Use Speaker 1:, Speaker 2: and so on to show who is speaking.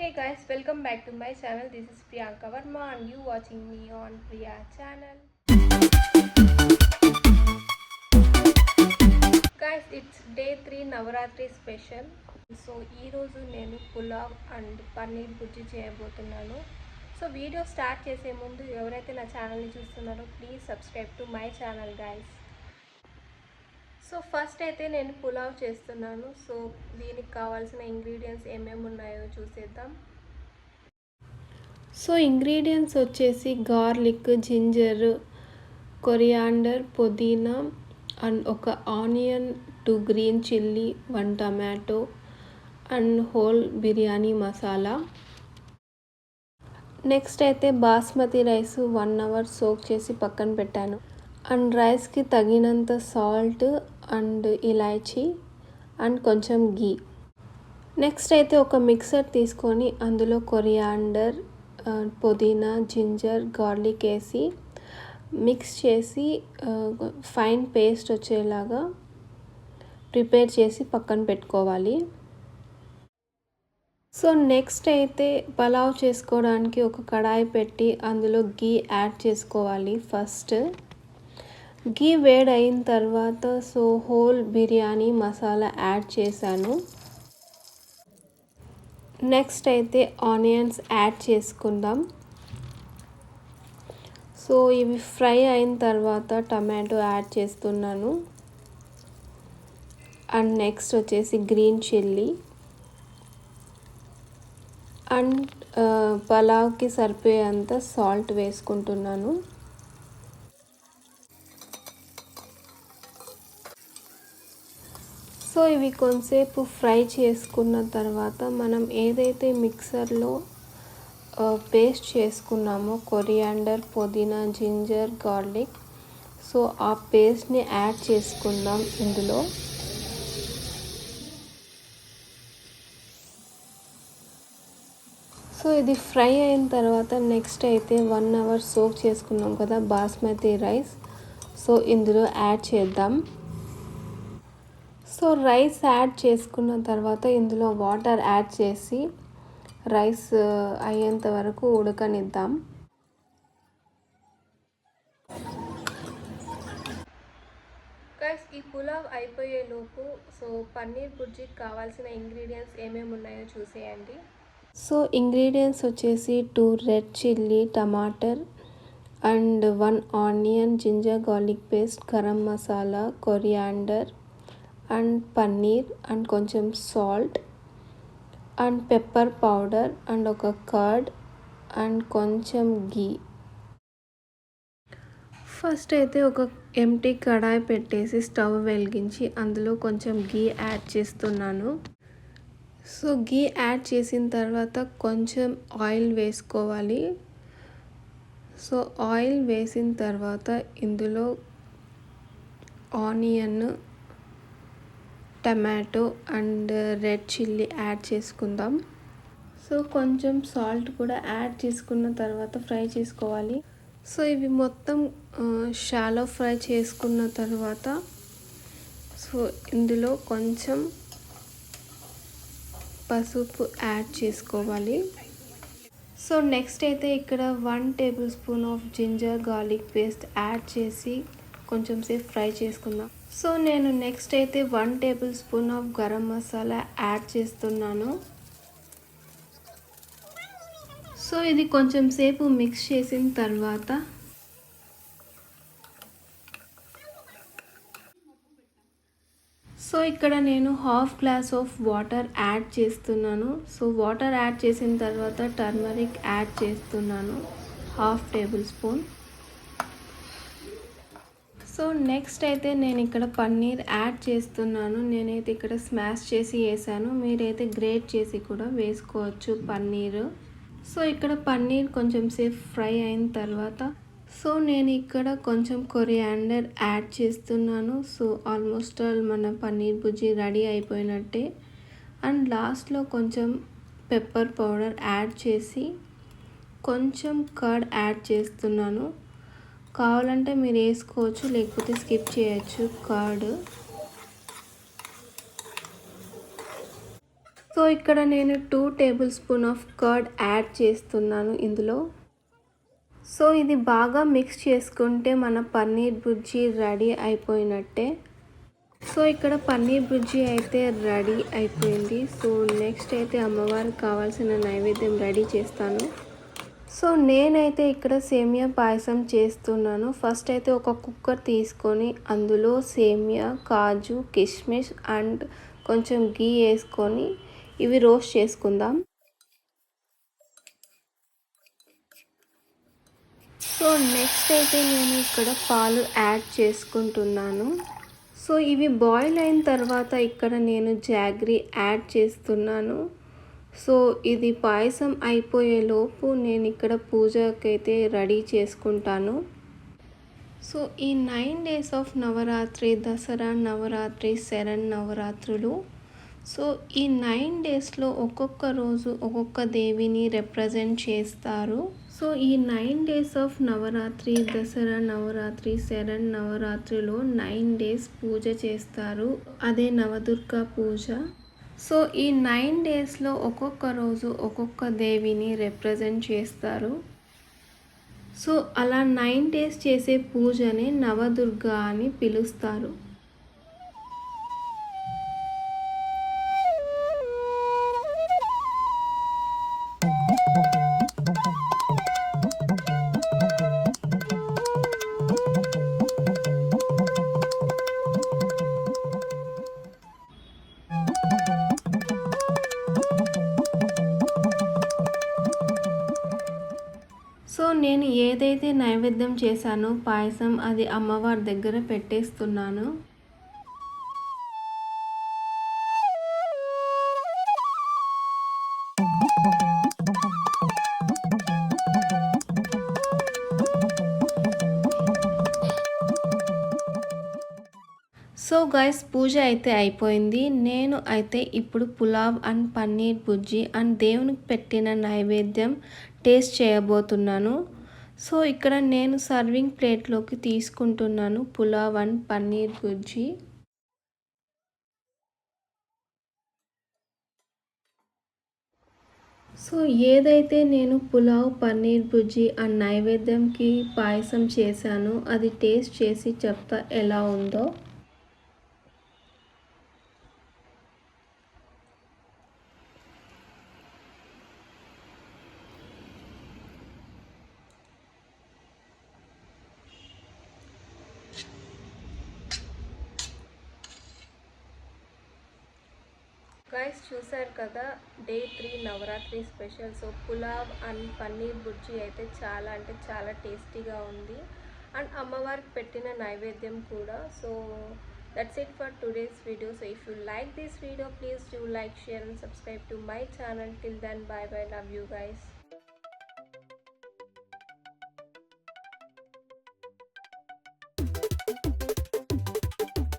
Speaker 1: Hey guys, welcome back to my channel. This is Priyanka Verma and you watching me on Priya channel. Guys, it's day 3 Navaratri special. So ఈరోజు నేను pulao and paneer బుజ్జి చేయబోతున్నాను so video start చేసే ముందు ఎవరైతే నా ఛానల్ని చూస్తున్నారో please subscribe to my channel guys so first అయితే నేను పులావ్ చేస్తున్నాను. సో దీనికి కావాల్సిన ఇంగ్రీడియంట్స్ ఏమేమి ఉన్నాయో చూసేద్దాం. సో ఇంగ్రీడియంట్స్ వచ్చేసి గార్లిక్ జింజర్ కొరియాండర్ పుదీనా అండ్ ఒక onion two green chilli one tomato and whole biryani masala. Next అయితే basmati rice one hour soak చేసి పక్కన పెట్టాను. అండ్ రైస్కి తగినంత సాల్ట్ అండ్ ఇలాచీ అండ్ కొంచెం గీ. నెక్స్ట్ అయితే ఒక మిక్సర్ తీసుకొని అందులో కొరియాండర్ పుదీనా జింజర్ గార్లిక్ వేసి మిక్స్ చేసి ఫైన్ పేస్ట్ వచ్చేలాగా ప్రిపేర్ చేసి పక్కన పెట్టుకోవాలి. సో నెక్స్ట్ అయితే పలావ్ చేసుకోవడానికి ఒక కడాయి పెట్టి అందులో గీ యాడ్ చేసుకోవాలి ఫస్ట్. గీ వేడి అయిన తర్వాత so whole biryani masala add చేశాను. నెక్స్ట్ అయితే ఆనియన్స్ యాడ్ చేసుకుందాం. సో ఇవి ఫ్రై అయిన తర్వాత టమాటో యాడ్ చేస్తున్నాను. అండ్ నెక్స్ట్ వచ్చేసి గ్రీన్ చిల్లీ. అండ్ పలావ్కి సరిపోయేంత సాల్ట్ వేసుకుంటున్నాను. సో ఇవి కొంతసేపు ఫ్రై చేసుకున్న తర్వాత మనం ఏదైతే మిక్సర్లో పేస్ట్ చేసుకున్నామో కొరియాండర్ పుదీనా జింజర్ గార్లిక్ సో ఆ పేస్ట్ని యాడ్ చేసుకుందాం ఇందులో. సో ఇది ఫ్రై అయిన తర్వాత నెక్స్ట్ అయితే వన్ అవర్ సోక్ చేసుకున్నాం కదా బాస్మతి రైస్. సో ఇందులో యాడ్ చేద్దాం. సో రైస్ యాడ్ చేసుకున్న తర్వాత ఇందులో వాటర్ యాడ్ చేసి రైస్ అయ్యేంత వరకు ఉడకనిద్దాం. గైస్ ఈ పులావ్ అయిపోయేలోపు సో పన్నీర్ బుర్జీకి కావాల్సిన ఇంగ్రీడియంట్స్ ఏమేమి ఉన్నాయో చూసేయండి. సో ఇంగ్రీడియంట్స్ వచ్చేసి two red chilli tomato and one onion ginger garlic paste garam masala coriander and paneer and కొంచెం salt and pepper powder and ఒక కర్డ్ అండ్ కొంచెం గీ. ఫస్ట్ అయితే ఒక ఎంటీ కడాయి పెట్టేసి స్టవ్ వెలిగించి అందులో కొంచెం గీ యాడ్ చేస్తున్నాను. సో గీ యాడ్ చేసిన తర్వాత కొంచెం ఆయిల్ వేసుకోవాలి. సో ఆయిల్ వేసిన తర్వాత ఇందులో onion tomato and red chilli add చేసుకుందాం. సో కొంచెం సాల్ట్ కూడా యాడ్ చేసుకున్న తర్వాత ఫ్రై చేసుకోవాలి. సో ఇవి మొత్తం షాలో ఫ్రై చేసుకున్న తర్వాత సో ఇందులో కొంచెం పసుపు యాడ్ చేసుకోవాలి. సో నెక్స్ట్ అయితే ఇక్కడ one tablespoon of ginger garlic paste add చేసి కొంచెం సేపు ఫ్రై చేసుకుందాం. సో నేను నెక్స్ట్ అయితే one tablespoon of garam masala add చేస్తున్నాను. సో ఇది కొంచెం సేపు మిక్స్ చేసిన తర్వాత సో ఇక్కడ నేను half glass of water add చేస్తున్నాను. సో వాటర్ యాడ్ చేసిన తర్వాత టర్మరిక్ యాడ్ చేస్తున్నాను. Half tablespoon. సో నెక్స్ట్ అయితే నేను ఇక్కడ పన్నీర్ యాడ్ చేస్తున్నాను. నేనైతే ఇక్కడ స్మాష్ చేసి వేసాను. మీరైతే గ్రేట్ చేసి కూడా వేసుకోవచ్చు పన్నీర్. సో ఇక్కడ పన్నీర్ కొంచెం సేపు ఫ్రై అయిన తర్వాత సో నేను ఇక్కడ కొంచెం కొరియాండర్ యాడ్ చేస్తున్నాను. సో ఆల్మోస్ట్ ఆల్ మన పన్నీర్ బుజ్జి రెడీ అయిపోయినట్టే. అండ్ లాస్ట్లో కొంచెం పెప్పర్ పౌడర్ యాడ్ చేసి కొంచెం కర్డ్ యాడ్ చేస్తున్నాను. కావాలంటే మీరు వేసుకోవచ్చు లేకపోతే స్కిప్ చేయొచ్చు కార్డు. సో సో ఇక్కడ నేను two tablespoon of curd add చేస్తున్నాను ఇందులో. సో ఇది బాగా మిక్స్ చేసుకుంటే మన పన్నీర్ బుజ్జి రెడీ అయిపోయినట్టే. సో ఇక్కడ పన్నీర్ బుజ్జి అయితే రెడీ అయిపోయింది. సో నెక్స్ట్ అయితే అమ్మవారికి కావాల్సిన నైవేద్యం రెడీ చేస్తాను. సో నేనైతే ఇక్కడ సేమియా పాయసం చేస్తున్నాను. ఫస్ట్ అయితే ఒక కుక్కర్ తీసుకొని అందులో సేమియా కాజు కిస్మిస్ అండ్ కొంచెం గీ వేసుకొని ఇవి రోస్ట్ చేసుకుందాం. సో నెక్స్ట్ అయితే నేను ఇక్కడ పాలు యాడ్ చేసుకుంటున్నాను. సో ఇవి బాయిల్ అయిన తర్వాత ఇక్కడ నేను జాగ్రీ యాడ్ చేస్తున్నాను. సో ఇది పాయసం అయిపోయేలోపు నేను ఇక్కడ పూజకైతే రెడీ చేసుకుంటాను. సో ఈ nine days of Navaratri Dasara Navaratri Sharan నవరాత్రులు. సో ఈ నైన్ డేస్లో ఒక్కొక్క రోజు ఒక్కొక్క దేవిని రిప్రజెంట్ చేస్తారు. సో ఈ nine days of Navaratri Dasara Navaratri Sharan నవరాత్రిలో nine days puja చేస్తారు. అదే నవదుర్గ పూజ. సో ఈ నైన్ డేస్లో ఒక్కొక్క రోజు ఒక్కొక్క దేవిని రిప్రజెంట్ చేస్తారు. సో అలా నైన్ డేస్ చేసే పూజని నవదుర్గ అని పిలుస్తారు. ఏదైతే నైవేద్యం చేశానో పాయసం అది అమ్మవారి దగ్గర పెట్టేస్తున్నాను. సో గైస్ పూజ అయితే అయిపోయింది. నేను అయితే ఇప్పుడు పులావ్ అండ్ పన్నీర్ బుజ్జి అండ్ దేవునికి పెట్టిన నైవేద్యం టేస్ట్ చేయబోతున్నాను. సో ఇక్కడ నేను సర్వింగ్ ప్లేట్లోకి తీసుకుంటున్నాను పులావ్ అండ్ పన్నీర్ బుజ్జి సో ఏదైతే నేను పులావ్ పన్నీర్ బుజ్జి అండ్ నైవేద్యంకి పాయసం చేశానో అది టేస్ట్ చేసి చెప్తా ఎలా ఉందో. గైస్ చూసారు కదా day three Navaratri special. So pulao and paneer bhurji అయితే చాలా అంటే చాలా టేస్టీగా ఉంది. అండ్ అమ్మవారికి పెట్టిన నైవేద్యం కూడా. So that's it for today's video so if you like this video please do like share and subscribe to my channel till then bye bye love you guys